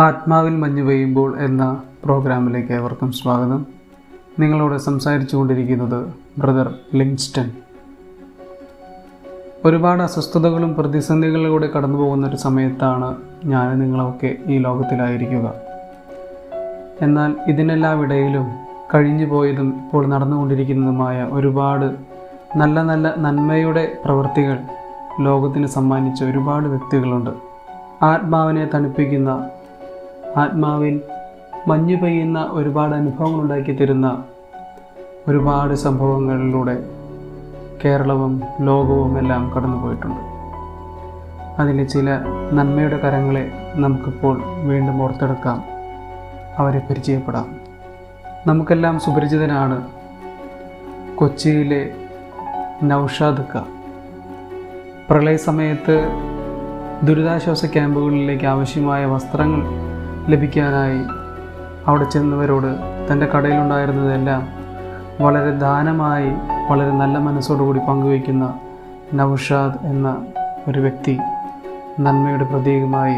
ആത്മാവിൽ മഞ്ഞ് പെയ്യുമ്പോൾ എന്ന പ്രോഗ്രാമിലേക്ക് ഏവർക്കും സ്വാഗതം. നിങ്ങളോട് സംസാരിച്ചു കൊണ്ടിരിക്കുന്നത് ബ്രദർ ലിങ്സ്റ്റൺ ഒരുപാട് അസ്വസ്ഥതകളും പ്രതിസന്ധികളിലൂടെ കടന്നു പോകുന്ന ഒരു സമയത്താണ് ഞാൻ നിങ്ങളൊക്കെ ഈ ലോകത്തിലായിരിക്കുക. എന്നാൽ ഇതിനെല്ലാം ഇടയിലും കഴിഞ്ഞു പോയതും ഇപ്പോൾ നടന്നുകൊണ്ടിരിക്കുന്നതുമായ ഒരുപാട് നല്ല നല്ല നന്മയുടെ പ്രവൃത്തികൾ ലോകത്തിന് സമ്മാനിച്ച ഒരുപാട് വ്യക്തികളുണ്ട്. ആത്മാവിനെ തണുപ്പിക്കുന്ന ആത്മാവിൽ മഞ്ഞു പെയ്യുന്ന ഒരുപാട് അനുഭവങ്ങൾ ഉണ്ടാക്കി തരുന്ന ഒരുപാട് സംഭവങ്ങളിലൂടെ കേരളവും ലോകവും എല്ലാം കടന്നുപോയിട്ടുണ്ട്. അതിലെ ചില നന്മയുടെ കരങ്ങളെ നമുക്കിപ്പോൾ വീണ്ടും ഓർത്തെടുക്കാം. അവരെ പരിചയപ്പെടാം. നമുക്കെല്ലാം സുപരിചിതനാണ് കൊച്ചിയിലെ നൗഷാദ് ഖ. പ്രളയ സമയത്ത് ദുരിതാശ്വാസ ക്യാമ്പുകളിലേക്ക് ആവശ്യമായ വസ്ത്രങ്ങൾ ലഭിക്കാനായി അവിടെ ചെന്നവരോട് തന്റെ കടയിലുണ്ടായിരുന്നതെല്ലാം വളരെ ദാനമായി വളരെ നല്ല മനസ്സോടുകൂടി പങ്കുവയ്ക്കുന്ന നൗഷാദ് എന്ന ഒരു വ്യക്തി നന്മയുടെ പ്രതീകമായി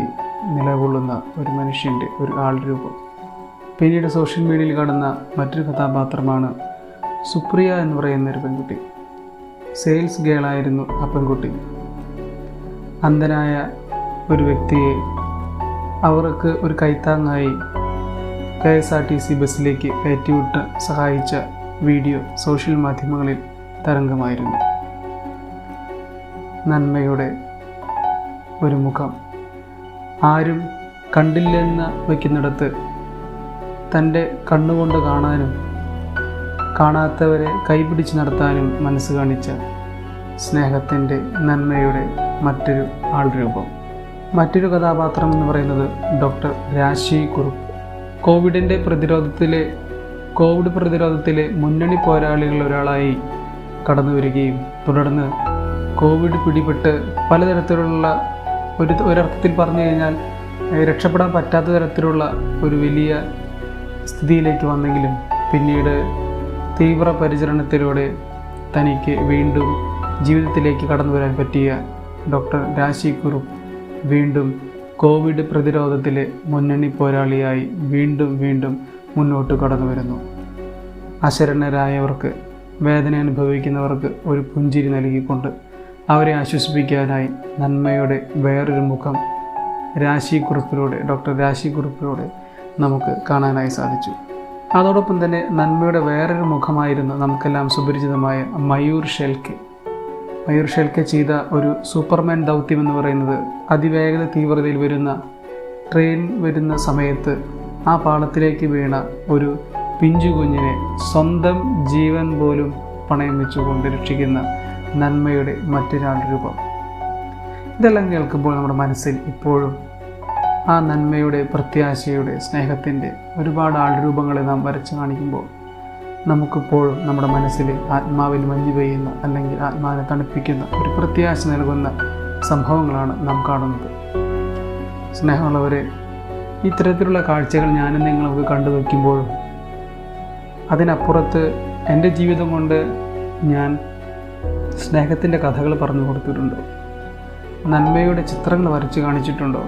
നിലകൊള്ളുന്ന ഒരു മനുഷ്യന്റെ ഒരു ആൾ രൂപം. പിന്നീട് സോഷ്യൽ മീഡിയയിൽ കാണുന്ന മറ്റൊരു കഥാപാത്രമാണ് സുപ്രിയ എന്ന് പറയുന്ന ഒരു പെൺകുട്ടി. സെയിൽസ് ഗേളായിരുന്നു ആ പെൺകുട്ടി. അന്ധനായ ഒരു വ്യക്തിയെ അവർക്ക് ഒരു കൈത്താങ്ങായി K S R T C ബസ്സിലേക്ക് കയറ്റിവിട്ട് സഹായിച്ച വീഡിയോ സോഷ്യൽ മാധ്യമങ്ങളിൽ തരംഗമായിരുന്നു. നന്മയുടെ ഒരു മുഖം. ആരും കണ്ടില്ലെന്ന് വയ്ക്കുന്നിടത്ത് തന്റെ കണ്ണുകൊണ്ട് കാണാനും കാണാത്തവരെ കൈപിടിച്ച് നടത്താനും മനസ്സ് കാണിച്ച സ്നേഹത്തിന്റെ നന്മയുടെ മറ്റൊരു ആൾ രൂപം മറ്റൊരു കഥാപാത്രം എന്ന് പറയുന്നത് ഡോക്ടർ രാശി കുറുപ്പ്. കോവിഡിന്റെ പ്രതിരോധത്തിലെ കോവിഡ് പ്രതിരോധത്തിലെ മുന്നണി പോരാളികളിൽ ഒരാളായി കടന്നു വരികയും തുടർന്ന് കോവിഡ് പിടിപെട്ട് പലതരത്തിലുള്ള ഒരു ഒരർത്ഥത്തിൽ പറഞ്ഞു കഴിഞ്ഞാൽ രക്ഷപ്പെടാൻ പറ്റാത്ത തരത്തിലുള്ള ഒരു വലിയ സ്ഥിതിയിലേക്ക് വന്നെങ്കിലും പിന്നീട് തീവ്ര പരിചരണത്തിലൂടെ തനിക്ക് വീണ്ടും ജീവിതത്തിലേക്ക് കടന്നു വരാൻ പറ്റിയ ഡോക്ടർ രാശി കുറുപ്പ്. വീണ്ടും കോവിഡ് പ്രതിരോധത്തിലെ മുന്നണി പോരാളിയായി വീണ്ടും വീണ്ടും മുന്നോട്ട് കടന്നു വരുന്നു. അശരണരായവർക്ക് വേദന അനുഭവിക്കുന്നവർക്ക് ഒരു പുഞ്ചിരി നൽകിക്കൊണ്ട് അവരെ ആശ്വസിപ്പിക്കാനായി നന്മയുടെ വേറൊരു മുഖം രാശിക്കുറിപ്പിലൂടെ ഡോക്ടർ രാശിക്കുറിപ്പിലൂടെ നമുക്ക് കാണാനായി സാധിച്ചു. അതോടൊപ്പം തന്നെ നന്മയുടെ വേറൊരു മുഖമായിരുന്നു നമുക്കെല്ലാം സുപരിചിതമായ മയൂർ ഷെൽക്കെ. മയൂർ ഷെൽക്കെ ചെയ്ത ഒരു സൂപ്പർമാൻ ദൗത്യം എന്ന് പറയുന്നത് അതിവേഗത തീവ്രതയിൽ വരുന്ന ട്രെയിൻ വരുന്ന സമയത്ത് ആ പാളത്തിലേക്ക് വീണ ഒരു പിഞ്ചു കുഞ്ഞിനെ സ്വന്തം ജീവൻ പോലും പണയം വെച്ചുകൊണ്ട് രക്ഷിക്കുന്ന നന്മയുടെ മറ്റൊരാൾ രൂപം. ഇതെല്ലാം കേൾക്കുമ്പോൾ നമ്മുടെ മനസ്സിൽ ഇപ്പോഴും ആ നന്മയുടെ പ്രത്യാശയുടെ സ്നേഹത്തിന്റെ ഒരുപാട് ആൾരൂപങ്ങളെ നാം വരച്ച് കാണിക്കുമ്പോൾ നമുക്കിപ്പോഴും നമ്മുടെ മനസ്സിൽ ആത്മാവിൽ മഞ്ഞു പെയ്യുന്ന അല്ലെങ്കിൽ ആത്മാവിനെ തണുപ്പിക്കുന്ന ഒരു പ്രത്യാശ നൽകുന്ന സംഭവങ്ങളാണ് നാം കാണുന്നത്. സ്നേഹമുള്ളവരെ ഇത്തരത്തിലുള്ള കാഴ്ചകൾ ഞാനും നിങ്ങളൊക്കെ കണ്ടു വയ്ക്കുമ്പോഴും അതിനപ്പുറത്ത് എന്റെ ജീവിതം കൊണ്ട് ഞാൻ സ്നേഹത്തിന്റെ കഥകൾ പറഞ്ഞു കൊടുത്തിട്ടുണ്ടോ. നന്മയുടെ ചിത്രങ്ങൾ വരച്ച് കാണിച്ചിട്ടുണ്ടോ?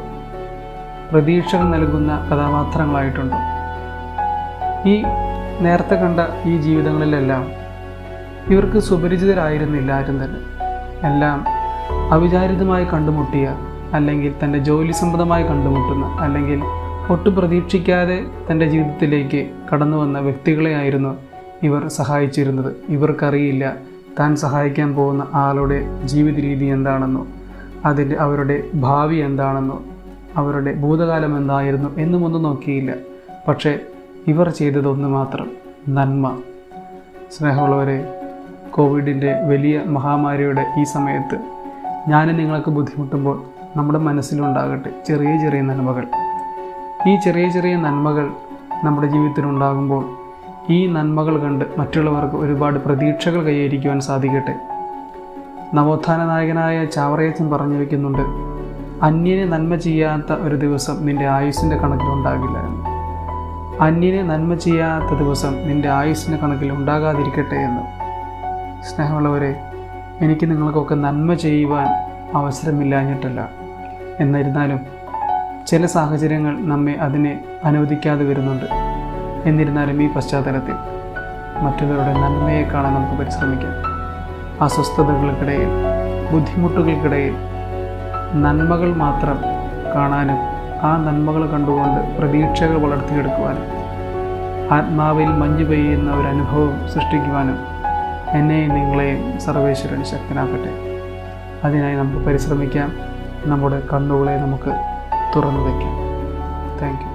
പ്രതീക്ഷകൾ നൽകുന്ന കഥാപാത്രങ്ങളായിട്ടുണ്ടോ? ഈ നേരത്തെ കണ്ട ഈ ജീവിതങ്ങളിലെല്ലാം ഇവർക്ക് സുപരിചിതരായിരുന്നില്ല ആരും തന്നെ. എല്ലാം അവിചാരിതമായി കണ്ടുമുട്ടിയ അല്ലെങ്കിൽ തന്റെ ജോലി സംബന്ധമായി കണ്ടുമുട്ടുന്ന അല്ലെങ്കിൽ ഒട്ടും പ്രതീക്ഷിക്കാതെ തന്റെ ജീവിതത്തിലേക്ക് കടന്നു വന്ന വ്യക്തികളെയായിരുന്നു ഇവർ സഹായിച്ചിരുന്നത്. ഇവർക്കറിയില്ല താൻ സഹായിക്കാൻ പോകുന്ന ആളുടെ ജീവിത രീതി എന്താണെന്നോ അതിന്റെ അവരുടെ ഭാവി എന്താണെന്നോ അവരുടെ ഭൂതകാലം എന്തായിരുന്നു എന്നുമൊന്നും നോക്കിയില്ല. പക്ഷേ ഇവർ ചെയ്തതൊന്ന് മാത്രം നന്മ. സ്നേഹമുള്ളവരെ കോവിഡിന്റെ വലിയ മഹാമാരിയുടെ ഈ സമയത്ത് ഞാൻ നിങ്ങൾക്ക് ബുദ്ധിമുട്ടുമ്പോൾ നമ്മുടെ മനസ്സിലുണ്ടാകട്ടെ ചെറിയ ചെറിയ നന്മകൾ. ഈ ചെറിയ ചെറിയ നന്മകൾ നമ്മുടെ ജീവിതത്തിലുണ്ടാകുമ്പോൾ ഈ നന്മകൾ കണ്ട് മറ്റുള്ളവർക്ക് ഒരുപാട് പ്രതീക്ഷകൾ കൈവരിക്കുവാൻ സാധിക്കട്ടെ. നവോത്ഥാന നായകനായ ചാവറയച്ചൻ പറഞ്ഞു വയ്ക്കുന്നുണ്ട് അന്യനെ നന്മ ചെയ്യാത്ത ഒരു ദിവസം നിന്റെ ആയുസ്സിന്റെ കണക്കിലുണ്ടാകില്ല എന്ന്. അന്യനെ നന്മ ചെയ്യാത്ത ദിവസം നിന്റെ ആയുസ്സിന് കണക്കിൽ ഉണ്ടാകാതിരിക്കട്ടെ എന്ന്. സ്നേഹമുള്ളവരെ എനിക്ക് നിങ്ങൾക്കൊക്കെ നന്മ ചെയ്യുവാൻ അവസരമില്ലാഞ്ഞിട്ടല്ല. എന്നിരുന്നാലും ചില സാഹചര്യങ്ങൾ നമ്മെ അതിനെ അനുവദിക്കാതെ വരുന്നുണ്ട്. എന്നിരുന്നാലും ഈ പശ്ചാത്തലത്തിൽ മറ്റുള്ളവരുടെ നന്മയെ കാണാൻ നമുക്ക് പരിശ്രമിക്കാം. അസ്വസ്ഥതകൾക്കിടയിൽ ബുദ്ധിമുട്ടുകൾക്കിടയിൽ നന്മകൾ മാത്രം കാണാനും ആ നന്മകൾ കണ്ടുകൊണ്ട് പ്രതീക്ഷകൾ വളർത്തിയെടുക്കുവാനും ആത്മാവിൽ മഞ്ഞു പെയ്യുന്ന ഒരു അനുഭവം സൃഷ്ടിക്കുവാനും എന്നെയും നിങ്ങളെയും സർവേശ്വരൻ ശക്തനാക്കട്ടെ. അതിനായി നമുക്ക് പരിശ്രമിക്കാം. നമ്മുടെ കണ്ണുകളെ നമുക്ക് തുറന്നു വയ്ക്കാം. Thank you